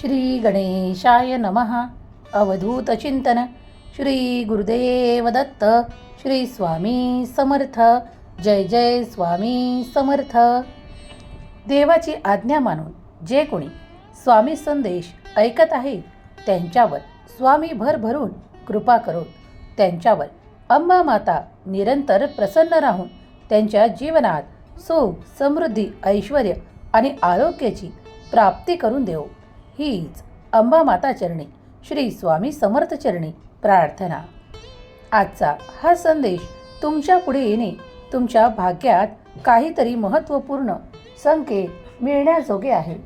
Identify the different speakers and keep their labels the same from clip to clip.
Speaker 1: श्री गणेशाय नमः. अवधूत चिंतन. श्री गुरुदेव दत्त. श्री स्वामी समर्थ. जय जय स्वामी समर्थ. देवाची आज्ञा मानून जे कोणी स्वामी संदेश ऐकत आहेत त्यांच्यावर स्वामी भर भरून कृपा करून त्यांच्यावर अंबा माता निरंतर प्रसन्न राहून त्यांच्या जीवनात सुख समृद्धी ऐश्वर आणि आरोग्याची प्राप्ती करून देऊ हीच अंबा माता चरणी श्री स्वामी समर्थ चरणी प्रार्थना. आजचा हा संदेश तुमच्यापुढे येणे तुमच्या भाग्यात काहीतरी महत्त्वपूर्ण संकेत मिळण्याजोगे आहे.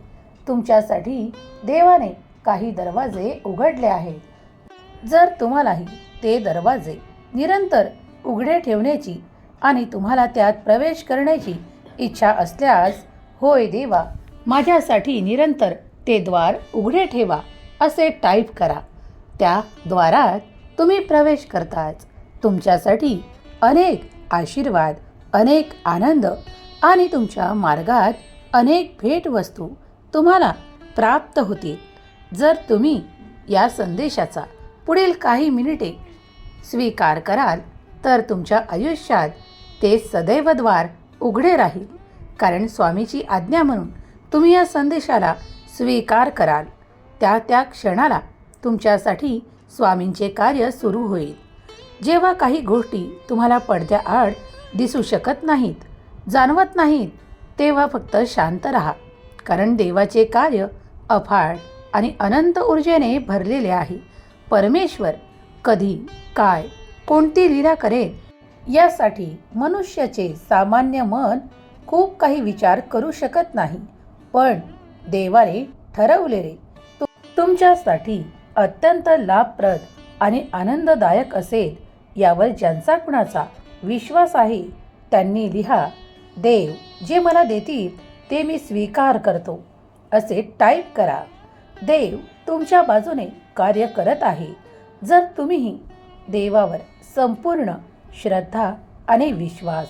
Speaker 1: तुमच्यासाठी देवाने काही दरवाजे उघडले आहेत. जर तुम्हालाही ते दरवाजे निरंतर उघडे ठेवण्याची आणि तुम्हाला त्यात प्रवेश करण्याची इच्छा असल्यास होय देवा माझ्यासाठी निरंतर ते द्वार उघडे ठेवा असे टाईप करा. त्या द्वारात तुम्ही प्रवेश करताच. तुमच्यासाठी अनेक आशीर्वाद अनेक आनंद आणि तुमच्या मार्गात अनेक भेटवस्तू तुम्हाला प्राप्त होतील. जर तुम्ही या संदेशाचा पुढील काही मिनिटे स्वीकार कराल तर तुमच्या आयुष्यात ते सदैव द्वार उघडे राहील. कारण स्वामीची आज्ञा म्हणून तुम्ही या संदेशाला स्वीकार कराल. त्या त्या क्षणाला तुमच्यासाठी स्वामींचे कार्य सुरू होईल. जेव्हा काही गोष्टी तुम्हाला पडद्याआड दिसू शकत नाहीत जाणवत नाहीत तेव्हा फक्त शांत राहा. कारण देवाचे कार्य अफाट आणि अनंत ऊर्जेने भरलेले आहे. परमेश्वर कधी काय कोणती लीला करेल यासाठी मनुष्याचे सामान्य मन खूप काही विचार करू शकत नाही. पण देवाने ठरवले रे तुमच्यासाठी अत्यंत लाभप्रद आणि आनंददायक असेल यावर ज्यांचा कुणाचा विश्वास आहे त्यांनी लिहा देव जे मला देतील ते मी स्वीकार करतो. असे टाईप करा देव तुमच्या बाजूने कार्य करत आहे. जर तुम्हीही देवावर संपूर्ण श्रद्धा आणि विश्वास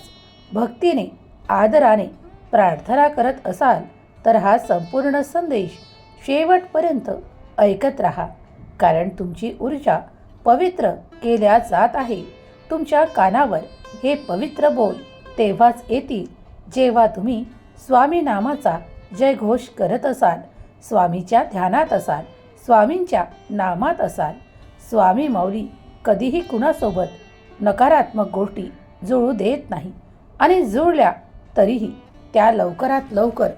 Speaker 1: भक्तीने आदराने प्रार्थना करत असाल तर हा संपूर्ण संदेश शेवटपर्यंत ऐकत राहा कारण तुमची ऊर्जा पवित्र केल्या जात आहे. तुमच्या कानावर हे पवित्र बोल तेव्हाच येतील जेव्हा तुम्ही स्वामी नामाचा जयघोष करत असाल स्वामीच्या ध्यानात असाल स्वामींच्या नामात असाल. स्वामी माऊली कधीही कुणासोबत नकारात्मक गोष्टी जुळू देत नाही आणि जुळल्या तरीही त्या लवकरात लवकर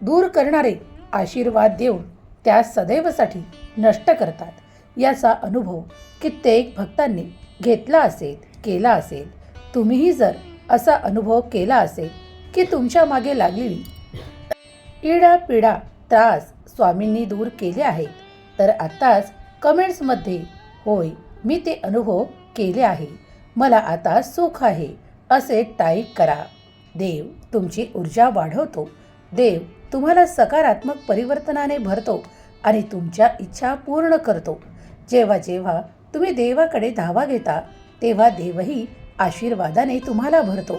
Speaker 1: दूर करणारे आशीर्वाद देऊन त्या सदैवसाठी नष्ट करतात. याचा अनुभव कित्येक भक्तांनी घेतला असेल केला असेल. तुम्हीही जर असा अनुभव केला असेल की तुमच्या मागे लागलेली इडा पिडा त्रास स्वामींनी दूर केले आहेत तर आत्ताच कमेंट्समध्ये होय मी ते अनुभव केले आहे. मला आता सुख आहे. असे टाईप करा. देव तुमची ऊर्जा वाढवतो. देव तुम्हाला सकारात्मक परिवर्तनाने भरतो आणि तुमच्या इच्छा पूर्ण करतो. जेव्हा जेव्हा तुम्ही देवाकडे धावा घेता तेव्हा देवही आशीर्वादाने तुम्हाला भरतो.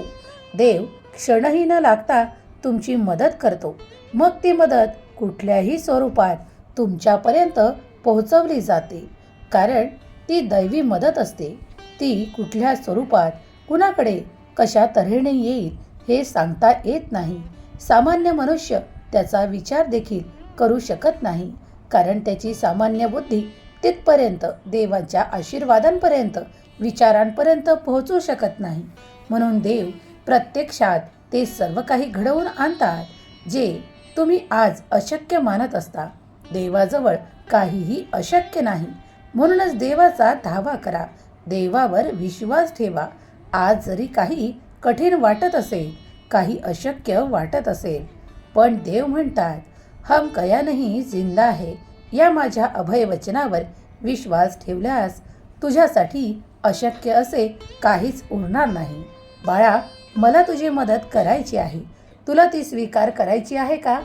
Speaker 1: देव क्षणही न लागता तुमची मदत करतो. मग ती मदत कुठल्याही स्वरूपात तुमच्यापर्यंत पोहोचवली जाते. कारण ती दैवी मदत असते. ती कुठल्या स्वरूपात कुणाकडे कशा तऱ्हेने येईल हे सांगता येत नाही. सामान्य मनुष्य त्याचा विचार देखील करू शकत नाही. कारण त्याची सामान्य बुद्धी तिथपर्यंत देवाच्या आशीर्वादांपर्यंत विचारांपर्यंत पोहोचू शकत नाही. म्हणून देव प्रत्यक्षात ते सर्व काही घडवून आणतात जे तुम्ही आज अशक्य मानत असता. देवाजवळ काहीही अशक्य नाही. म्हणूनच देवाचा धावा करा. देवावर विश्वास ठेवा. आज जरी काही कठीण वाटत असेल काही अशक्य वाटत असेल पण देव म्हणतात हम कया नाही जिंदा आहे या माझ्या अभय वचनावर विश्वास ठेवल्यास तुझ्यासाठी अशक्य असे काहीच उरणार नाही. बाळा मला तुझी मदत करायची आहे. तुला ती स्वीकार करायची आहे का?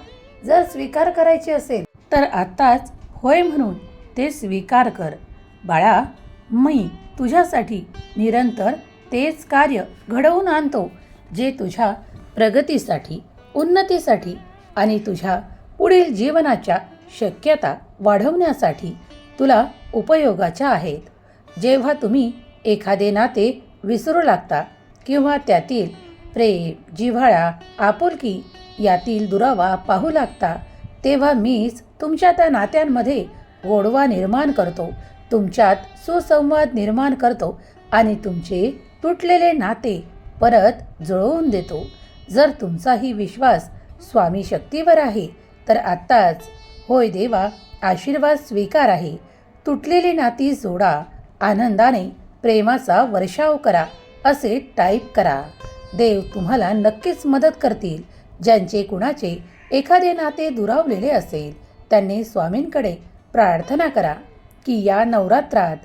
Speaker 1: जर स्वीकार करायची असेल तर आत्ताच होय म्हणून ते स्वीकार कर. बाळा मी तुझ्यासाठी निरंतर तेच कार्य घडवून आणतो जे तुझ्या प्रगतीसाठी उन्नतीसाठी आणि तुझ्या पुढील जीवनाच्या शक्यता वाढवण्यासाठी तुला उपयोगाच्या आहेत. जेव्हा तुम्ही एखादे नाते विसरू लागता किंवा त्यातील प्रेम जिव्हाळा आपुलकी यातील दुरावा पाहू लागता तेव्हा मीच तुमच्या त्या नात्यांमध्ये गोडवा निर्माण करतो तुमच्यात सुसंवाद निर्माण करतो आणि तुमचे तुटलेले नाते परत जुळवून देतो. जर तुमचाही विश्वास स्वामी शक्तीवर आहे तर आत्ताच होय देवा आशीर्वाद स्वीकार आहे. तुटलेली नाती जोडा आनंदाने प्रेमाचा वर्षाव करा असे टाईप करा. देव तुम्हाला नक्कीच मदत करतील. ज्यांचे कुणाचे एखादे नाते दुरावलेले असेल त्यांनी स्वामींकडे प्रार्थना करा की या नवरात्रात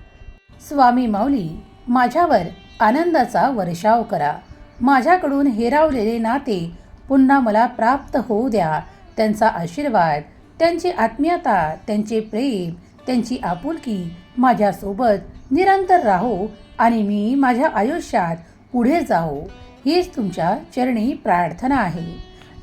Speaker 1: स्वामी माऊली माझ्यावर आनंदाचा वर्षाव करा. माझ्याकडून हेरावलेले नाते पुन्हा मला प्राप्त होऊ द्या. त्यांचा आशीर्वाद त्यांची आत्मीयता त्यांचे प्रेम त्यांची आपुलकी माझ्यासोबत निरंतर राहो आणि मी माझ्या आयुष्यात पुढे जाओ हीच तुमच्या चरणी प्रार्थना आहे.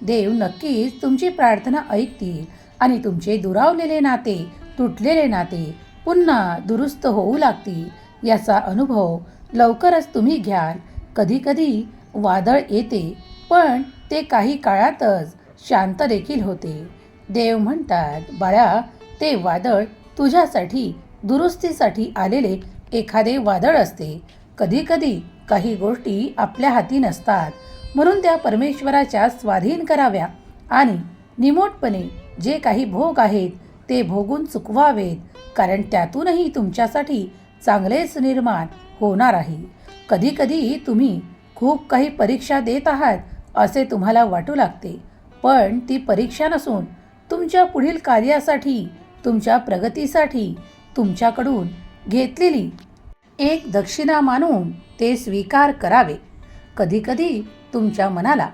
Speaker 1: देव नक्कीच तुमची प्रार्थना ऐकतील आणि तुमचे दुरावलेले नाते तुटलेले नाते पुन्हा दुरुस्त होऊ लागतील. याचा अनुभव लवकरच तुम्ही घ्याल. कधीकधी वादळ येते पण ते काही काळातच शांत देखील होते. देव म्हणतात बाळा ते वादळ तुझ्यासाठी दुरुस्तीसाठी आलेले एखादे वादळ असते. कधीकधी काही गोष्टी आपल्या हाती नसतात. म्हणून त्या परमेश्वराच्या स्वाधीन कराव्या आणि निमोटपणे जे काही भोग आहेत ते भोगून चुकवावेत कारण त्यातूनही तुमच्यासाठी चांगलेच निर्माण होणार आहे. कधीकधी तुम्ही खूप काही परीक्षा देत आहात असे तुम्हाला वाटू लागते. पण ती परीक्षा नसून तुमच्या पुढील कार्यासाठी तुमच्या प्रगतीसाठी तुमच्याकडून घेतलेली एक दक्षिणा मानून ते स्वीकार करावे. कधीकधी तुमच्या मनाला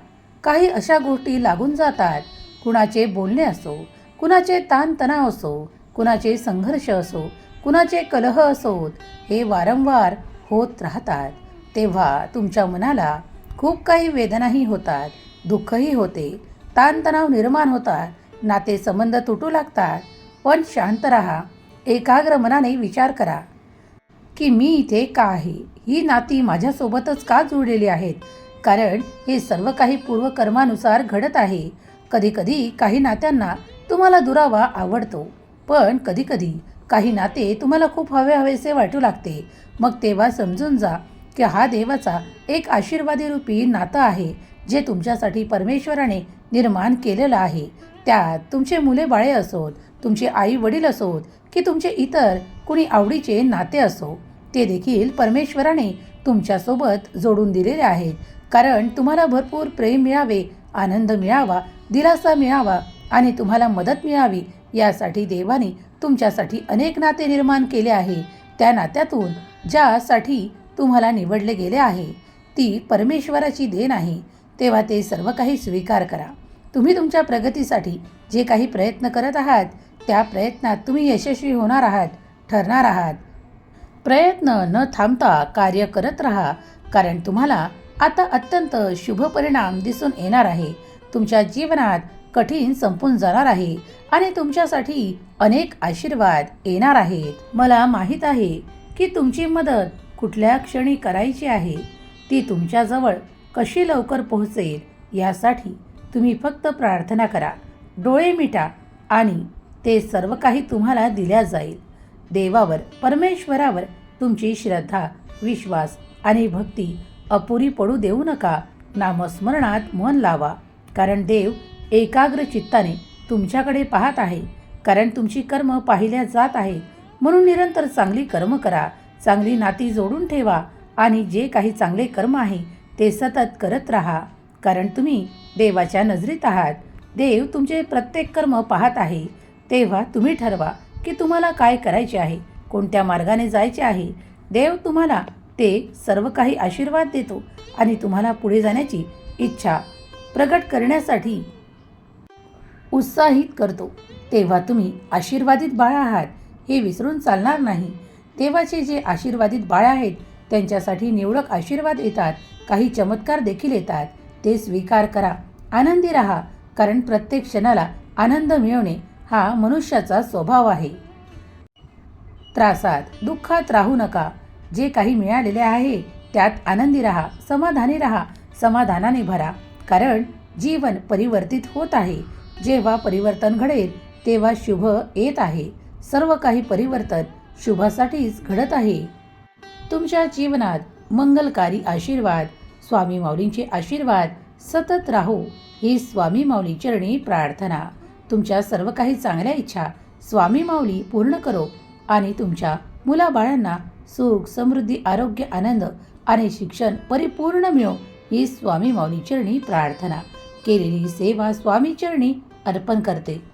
Speaker 1: काही अशा गोष्टी लागून जातात. कुणाचे बोलणे असो कुणाचे ताणतणाव असो कुणाचे संघर्ष असो कुणाचे कलह असोत हे वारंवार होत राहतात. तेव्हा तुमच्या मनाला खूप काही वेदनाही होतात दुःखही होते. ताणतणाव निर्माण होतात नाते संबंध तुटू लागतात. पण शांत राहा एकाग्र मनाने विचार करा की मी इथे का आहे? ही नाती माझ्यासोबतच का जुळलेली आहेत? कारण हे सर्व काही पूर्वकर्मानुसार घडत आहे. कधीकधी काही नात्यांना तुम्हाला दुरावा आवडतो. पण कधीकधी काही नाते तुम्हाला खूप हवे हवेसे वाटू लागते. मग तेव्हा समजून जा की हा देवाचा एक आशीर्वादी रूपी नातं आहे जे तुमच्यासाठी परमेश्वराने निर्माण केलेलं आहे. त्यात तुमचे मुले बाळे असोत तुमचे आई वडील असोत की तुमचे इतर कुणी आवडीचे नाते असो. ते देखील परमेश्वराने तुमच्यासोबत जोडून दिलेले आहेत कारण तुम्हाला भरपूर प्रेम मिळावे आनंद मिळावा दिलासा मिळावा आणि तुम्हाला मदत मिळावी यासाठी देवाने तुमच्यासाठी अनेक नाते निर्माण केले आहे. त्या नात्यातून ज्यासाठी तुम्हाला निवडले गेले आहे. ती परमेश्वराची देण आहे. तेव्हा ते सर्व काही स्वीकार करा. तुम्ही तुमच्या प्रगतीसाठी जे काही प्रयत्न करत आहात त्या प्रयत्नात तुम्ही यशस्वी होणार आहात ठरणार आहात. प्रयत्न न थांबता कार्य करत राहा कारण तुम्हाला आता अत्यंत शुभ परिणाम दिसून येणार आहे. तुमच्या जीवनात कठीण संपून जाणार आहे आणि तुमच्यासाठी अनेक आशीर्वाद येणार आहेत. मला माहीत आहे की तुमची मदत कुठल्या क्षणी करायची आहे ती तुमच्याजवळ कशी लवकर पोहोचेल यासाठी तुम्ही फक्त प्रार्थना करा. डोळे मिटा आणि ते सर्व काही तुम्हाला दिल्या जाईल. देवावर परमेश्वरावर तुमची श्रद्धा विश्वास आणि भक्ती अपुरी पडू देऊ नका. नामस्मरणात मन लावा. कारण देव एकाग्र चित्ताने तुमच्याकडे पाहत आहे. कारण तुमची कर्म पाहिल्या जात आहे म्हणून निरंतर चांगली कर्म करा. चांगली नाती जोडून ठेवा आणि जे काही चांगले कर्म आहे ते सतत करत राहा. कारण तुम्ही देवाच्या नजरेत आहात. देव तुमचे प्रत्येक कर्म पाहत आहे. तेव्हा तुम्ही ठरवा की तुम्हाला काय करायचे आहे कोणत्या मार्गाने जायचे आहे. देव तुम्हाला ते सर्व काही आशीर्वाद देतो आणि तुम्हाला पुढे जाण्याची इच्छा प्रगट करण्यासाठी उत्साहित करतो. तेव्हा तुम्ही आशीर्वादित बाळ आहात. हे विसरून चालणार नाही. देवाचे जे आशीर्वादित बाळ आहेत त्यांच्यासाठी निवडक आशीर्वाद येतात काही चमत्कार देखील येतात. ते स्वीकार करा आनंदी राहा कारण प्रत्येक क्षणाला आनंद मिळवणे हा मनुष्याचा स्वभाव आहे. त्रासात दुःखात राहू नका. जे काही मिळालेले आहे त्यात आनंदी राहा समाधानी राहा समाधानाने भरा. कारण जीवन परिवर्तित होत आहे. जेव्हा परिवर्तन घडेल तेव्हा शुभ येत आहे. सर्व काही परिवर्तन शुभासाठीच घडत आहे. तुमच्या जीवनात मंगलकारी आशीर्वाद स्वामी माऊलींचे आशीर्वाद सतत राहो ही स्वामी माऊली चरणी प्रार्थना. तुमच्या सर्व काही चांगल्या इच्छा स्वामी माऊली पूर्ण करो आणि तुमच्या मुलाबाळांना सुख समृद्धी आरोग्य आनंद आणि शिक्षण परिपूर्ण मिळो ही स्वामी माऊली चरणी प्रार्थना. केलेली सेवा स्वामी चरणी अर्पण करते.